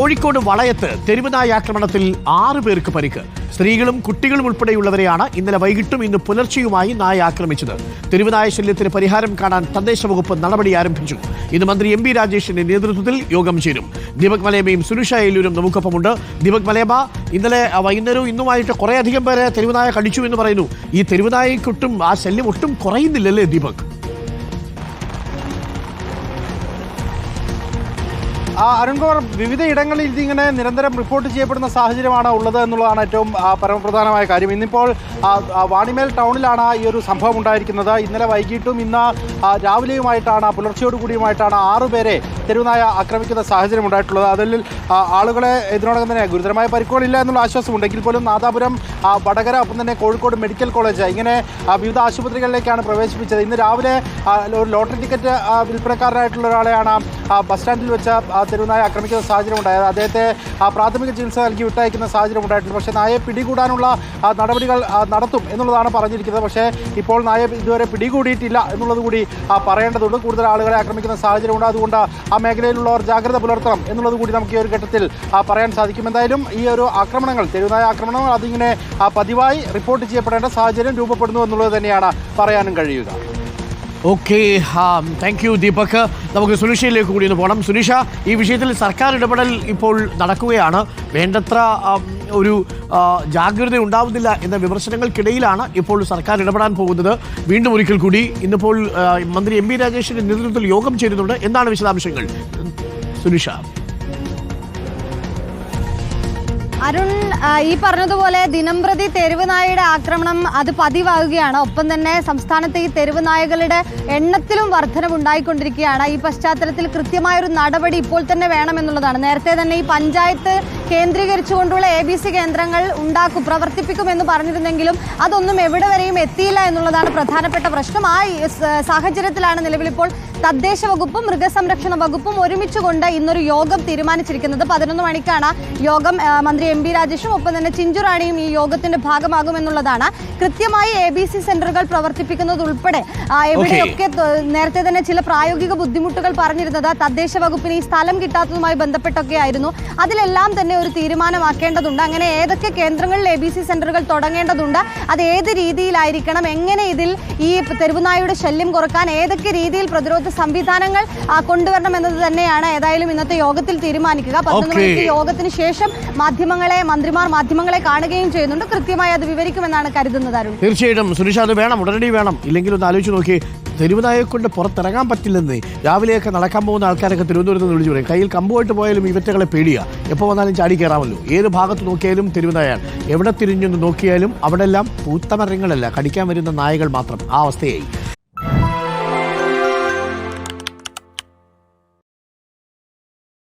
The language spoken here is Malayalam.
കോഴിക്കോട് വളയത്ത് തെരുവുനായ ആക്രമണത്തിൽ ആറ് പേർക്ക് പരിക്ക്. സ്ത്രീകളും കുട്ടികളും ഉൾപ്പെടെയുള്ളവരെയാണ് ഇന്നലെ വൈകിട്ടും ഇന്ന് പുലർച്ചെയുമായി നായ ആക്രമിച്ചത്. തെരുവുനായ ശല്യത്തിന് പരിഹാരം കാണാൻ തദ്ദേശ വകുപ്പ് നടപടി ആരംഭിച്ചു. ഇന്ന് മന്ത്രി എം പി രാജേഷിന്റെ നേതൃത്വത്തിൽ യോഗം ചേരും. ദീപക് മലേമയും സുനുഷ ഏലൂരും നമുക്കൊപ്പമുണ്ട്. ദീപക് മലേമ ഇന്നലെ വൈകുന്നേരവും ഇന്നുമായിട്ട് കുറേയധികം പേരെ തെരുവുനായ കടിച്ചു എന്ന് പറയുന്നു. ഈ തെരുവുനായക്കൊട്ടും ആ ശല്യം ഒട്ടും കുറയുന്നില്ലല്ലേ ദീപക്? അരുൺകുമാർ വിവിധ ഇടങ്ങളിൽ ഇതിങ്ങനെ നിരന്തരം റിപ്പോർട്ട് ചെയ്യപ്പെടുന്ന സാഹചര്യമാണ് ഉള്ളത് എന്നുള്ളതാണ് ഏറ്റവും പരമപ്രധാനമായ കാര്യം. ഇന്നിപ്പോൾ വാണിമേൽ ടൗണിലാണ് ഈ ഒരു സംഭവം ഉണ്ടായിരിക്കുന്നത്. ഇന്നലെ വൈകിട്ടും ഇന്ന് രാവിലെയുമായിട്ടാണ് പുലർച്ചെയോടുകൂടിയുമായിട്ടാണ് ആറു പേരെ തെരുവുനായ ആക്രമിക്കുന്ന സാഹചര്യം ഉണ്ടായിട്ടുള്ളത്. അതിൽ ആളുകളെ ഇതിനോടകം തന്നെ ഗുരുതരമായ പരിക്കുകളില്ല എന്നുള്ള ആശ്വാസമുണ്ടെങ്കിൽ പോലും നാദാപുരം വടകര ഒപ്പം തന്നെ കോഴിക്കോട് മെഡിക്കൽ കോളേജ് ഇങ്ങനെ വിവിധ ആശുപത്രികളിലേക്കാണ് പ്രവേശിപ്പിച്ചത്. ഇന്ന് രാവിലെ ഒരു ലോട്ടറി ടിക്കറ്റ് വിൽപ്പനക്കാരനായിട്ടുള്ള ഒരാളെയാണ് ബസ് സ്റ്റാൻഡിൽ വെച്ച് ആ, തെരുവുനായ ആക്രമിക്കുന്ന സാഹചര്യം ഉണ്ടായത്. അദ്ദേഹത്തെ ആ, പ്രാഥമിക ചികിത്സ നൽകി വിട്ടയക്കുന്ന സാഹചര്യം ഉണ്ടായിട്ടുണ്ട്. പക്ഷേ നായയെ പിടികൂടാനുള്ള ആ, നടപടികൾ ആ, നടത്തും എന്നുള്ളതാണ് പറഞ്ഞിരിക്കുന്നത്. പക്ഷേ ഇപ്പോൾ നായ ഇതുവരെ പിടികൂടിയിട്ടില്ല എന്നുള്ളത് കൂടി പറയേണ്ടതുണ്ട്. കൂടുതൽ ആളുകളെ ആക്രമിക്കുന്ന സാഹചര്യമുണ്ട് അതുകൊണ്ട് ആ മേഖലയിലുള്ളവർ ജാഗ്രത പുലർത്തണം എന്നുള്ളത് കൂടി നമുക്ക് ഈ ഒരു ഘട്ടത്തിൽ പറയാൻ സാധിക്കും. എന്തായാലും ഈ ഒരു ആക്രമണങ്ങൾ തെരുവുനായ ആക്രമണങ്ങൾ അതിങ്ങനെ പതിവായി റിപ്പോർട്ട് ചെയ്യപ്പെടേണ്ട സാഹചര്യം രൂപപ്പെടുന്നു എന്നുള്ളത് തന്നെയാണ് പറയാനും കഴിയുക. ഓക്കെ താങ്ക് യു ദീപക് നമുക്ക് സുനിഷയിലേക്ക് കൂടി ഒന്ന് പോകണം സുനിഷ ഈ വിഷയത്തിൽ സർക്കാർ ഇടപെടൽ ഇപ്പോൾ നടക്കുകയാണ്. വേണ്ടത്ര ഒരു ജാഗ്രത ഉണ്ടാവുന്നില്ല എന്ന വിമർശനങ്ങൾക്കിടയിലാണ് ഇപ്പോൾ സർക്കാർ ഇടപെടാൻ പോകുന്നത്. വീണ്ടും ഒരിക്കൽ കൂടി ഇന്നിപ്പോൾ മന്ത്രി എം ബി രാജേഷിന്റെ നേതൃത്വത്തിൽ യോഗം ചേരുന്നുണ്ട്. എന്താണ് വിശദാംശങ്ങൾ? സുനിഷ. അരുൺ ഈ പറഞ്ഞതുപോലെ ദിനംപ്രതി തെരുവ് നായയുടെ ആക്രമണം അത് പതിവാകുകയാണ്. ഒപ്പം തന്നെ സംസ്ഥാനത്ത് ഈ തെരുവ് നായകളുടെ എണ്ണത്തിലും വർധനവുണ്ടായിക്കൊണ്ടിരിക്കുകയാണ് ഈ പശ്ചാത്തലത്തിൽ കൃത്യമായൊരു നടപടി ഇപ്പോൾ തന്നെ വേണമെന്നുള്ളതാണ്. നേരത്തെ തന്നെ ഈ പഞ്ചായത്ത് കേന്ദ്രീകരിച്ചുകൊണ്ടുള്ള എ ബി സി കേന്ദ്രങ്ങൾ ഉണ്ടാക്കും പ്രവർത്തിപ്പിക്കുമെന്ന് പറഞ്ഞിരുന്നെങ്കിലും അതൊന്നും എവിടെ വരെയും എത്തിയില്ല എന്നുള്ളതാണ് പ്രധാനപ്പെട്ട പ്രശ്നം. ആ സാഹചര്യത്തിലാണ് നിലവിലിപ്പോൾ തദ്ദേശ വകുപ്പും മൃഗസംരക്ഷണ വകുപ്പും ഒരുമിച്ചുകൊണ്ട് ഇന്നൊരു യോഗം തീരുമാനിച്ചിരിക്കുന്നത്. പതിനൊന്ന് മണിക്കാണ് യോഗം മന്ത്രി എം ബി രാജേഷും ഒപ്പം തന്നെ ചിഞ്ചുറാണിയും ഈ യോഗത്തിന്റെ ഭാഗമാകുമെന്നുള്ളതാണ്. കൃത്യമായി എ ബി സി സെന്ററുകൾ പ്രവർത്തിപ്പിക്കുന്നത് ഉൾപ്പെടെ എവിടെയൊക്കെ നേരത്തെ തന്നെ ചില പ്രായോഗിക ബുദ്ധിമുട്ടുകൾ പറഞ്ഞിരുന്നത് തദ്ദേശ വകുപ്പിന് ഈ സ്ഥലം കിട്ടാത്തതുമായി ബന്ധപ്പെട്ടൊക്കെ ആയിരുന്നു അതിലെല്ലാം തന്നെ ഒരു തീരുമാനമാക്കേണ്ടതുണ്ട്. അങ്ങനെ ഏതൊക്കെ കേന്ദ്രങ്ങളിൽ എ ബി സി സെന്ററുകൾ തുടങ്ങേണ്ടതുണ്ട് അത് ഏത് രീതിയിലായിരിക്കണം എങ്ങനെ ഇതിൽ ഈ തെരുവുനായുടെ ശല്യം കുറയ്ക്കാൻ ഏതൊക്കെ രീതിയിൽ പ്രതിരോധ സംവിധാനങ്ങൾ കൊണ്ടുവരണം എന്നത് തന്നെയാണ് ഏതായാലും ഇന്നത്തെ യോഗത്തിൽ തീരുമാനിക്കുക. പതിനൊന്ന്. മണിക്ക് യോഗത്തിന് ശേഷം മാധ്യമങ്ങളെ മന്ത്രിമാർ മാധ്യമങ്ങളെ കാണുകയും ചെയ്യുന്നുണ്ട്. കൃത്യമായി അത് വിവരിക്കുമെന്നാണ് കരുതുന്നത് അരുൺ. തീർച്ചയായിട്ടും. സുനിഷ അത് വേണം. ഉടനടി വേണം. ഇല്ലെങ്കിൽ ഒന്ന് ആലോചിച്ച് നോക്കി തെരുവുനായെ കൊണ്ട് പുറത്തിറങ്ങാൻ പറ്റില്ലെന്ന്. രാവിലെയൊക്കെ നടക്കാൻ പോകുന്ന ആൾക്കാരൊക്കെ തിരുവനന്തപുരത്ത് നിന്ന് വിളിച്ചു പറയും. കയ്യിൽ കമ്പുമായിട്ട് പോയാലും ഇവറ്റകളെ പേടിയാ. എപ്പോൾ വന്നാലും ചാടി കയറാമല്ലോ ഏത് ഭാഗത്ത് നോക്കിയാലും തെരുവുനായാണ് എവിടെ തിരിഞ്ഞൊന്ന് നോക്കിയാലും അവിടെല്ലാം പൂത്തമരങ്ങളല്ല കടിക്കാൻ വരുന്ന നായകൾ മാത്രം. ആ അവസ്ഥയായി.